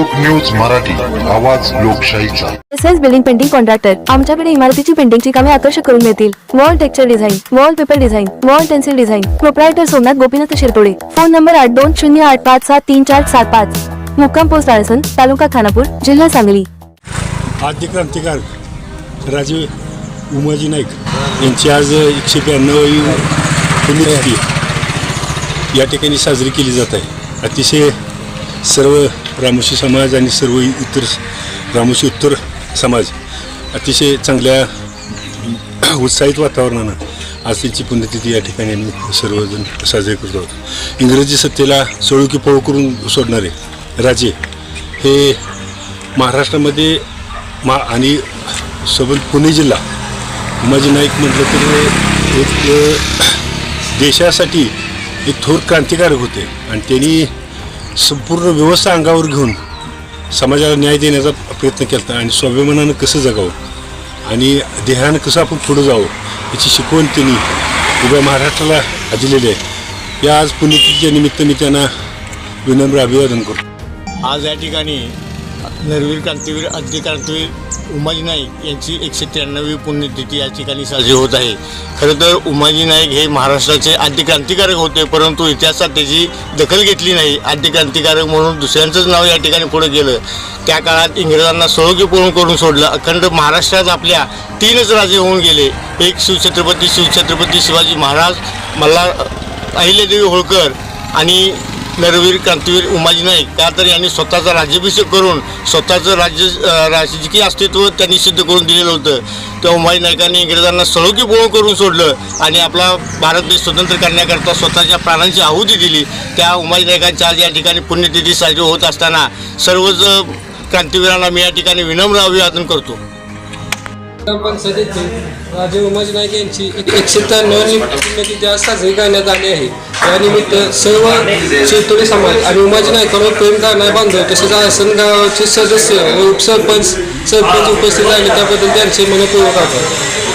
लोक न्यूज मराठी आवाज लोकशाहीचा. S S building painting contractor आमच्याकडे इमारतीची पेंटिंगची कामे आकर्षक करून मिळतील. Wall texture design wall paper design wall stencil design proprietor Somnath Gopinath Shirtode. Phone number आठ दोन शून्य आठ पाच सात तीन चार सात पाच. मुक्काम पोस्ट आळसन तालुका खानापूर जिल्हा सांगली. आद्य क्रांतिकार राजे उमाजी नाईक यांची आज एकशे ब्याण्णवावी पुण्यतिथी. या ठिकाणी साजरी केली जात आहे. अतिशय सर्व रामोशी समाज आणि सर्व इतर रामोशी उत्तर समाज अतिशय चांगल्या उत्साहित वातावरणानं आज त्यांची पुण्यतिथी या ठिकाणी आम्ही सर्वजण साजरे करतो आहोत. इंग्रजी सत्तेला सोळुकी पळू करून सोडणारे राजे हे महाराष्ट्रामध्ये मा आणि सोबत पुणे जिल्हा उमाजी नाईक म्हटलं तर एक देशासाठी एक थोर क्रांतिकारक होते. आणि त्यांनी संपूर्ण व्यवस्था अंगावर घेऊन समाजाला न्याय देण्याचा प्रयत्न केला आणि स्वाभिमानानं कसं जगावं आणि देहानं कसं आपण पुढं जावं याची शिकवण त्यांनी उभ्या महाराष्ट्राला दिलेली आहे. या आज पुण्यतिथीच्या निमित्त मी त्यांना विनम्र अभिवादन करतो. आज या ठिकाणी नरवीर क्रांतीवीर आद्य क्रांतीवीर उमाजी नाईक यांची एकशे त्र्याण्णवी पुण्यतिथी या ठिकाणी साजरी होत आहे. खरं तर उमाजी नाईक हे महाराष्ट्राचे आद्य क्रांतिकारक होते परंतु इतिहासात त्याची दखल घेतली नाही. आद्य क्रांतिकारक म्हणून दुसऱ्यांचंच नाव या ठिकाणी पुढे गेलं. त्या काळात इंग्रजांना सळोगीपळून करून सोडलं. अखंड महाराष्ट्रात आपल्या तीनच राजे होऊन गेले. एक शिवछत्रपती शिवछत्रपती शिवाजी महाराज मल्हार अहिल्यादेवी होळकर आणि नरवीर क्रांतीवीर उमाजी नाईक का तर यांनी स्वतःचा राज्याभिषेक करून स्वतःचं राज्य राजकीय अस्तित्व त्यांनी सिद्ध करून दिलेलं होतं. त्या उमाजी नाईकांनी इंग्रजांना सळोकी पोळून करून सोडलं आणि आपला भारत देश स्वतंत्र करण्याकरता स्वतःच्या प्राणांची आहुती दिली. त्या उमाजी नाईकांच्या आज या ठिकाणी पुण्यतिथी साजरी होत असताना सर्वच क्रांतीवीरांना क्रांतिवीरांना मी या ठिकाणी विनम्र अभिवादन करतो. पंचायत राजे उमाजी नाईक यांची एकशे त्र्याण्णव निमित्त आज साजरी करण्यात आली आहे. यानिमित्त सर्व शेतोळी समाज आणि उमाजी नाईकांवर प्रेम करणारे बांधव तसेच आसन गावाचे सदस्य व उपसरपंच सरपंच उपस्थित राहिले त्याबद्दल त्यांचे मनपूर्वक आभार.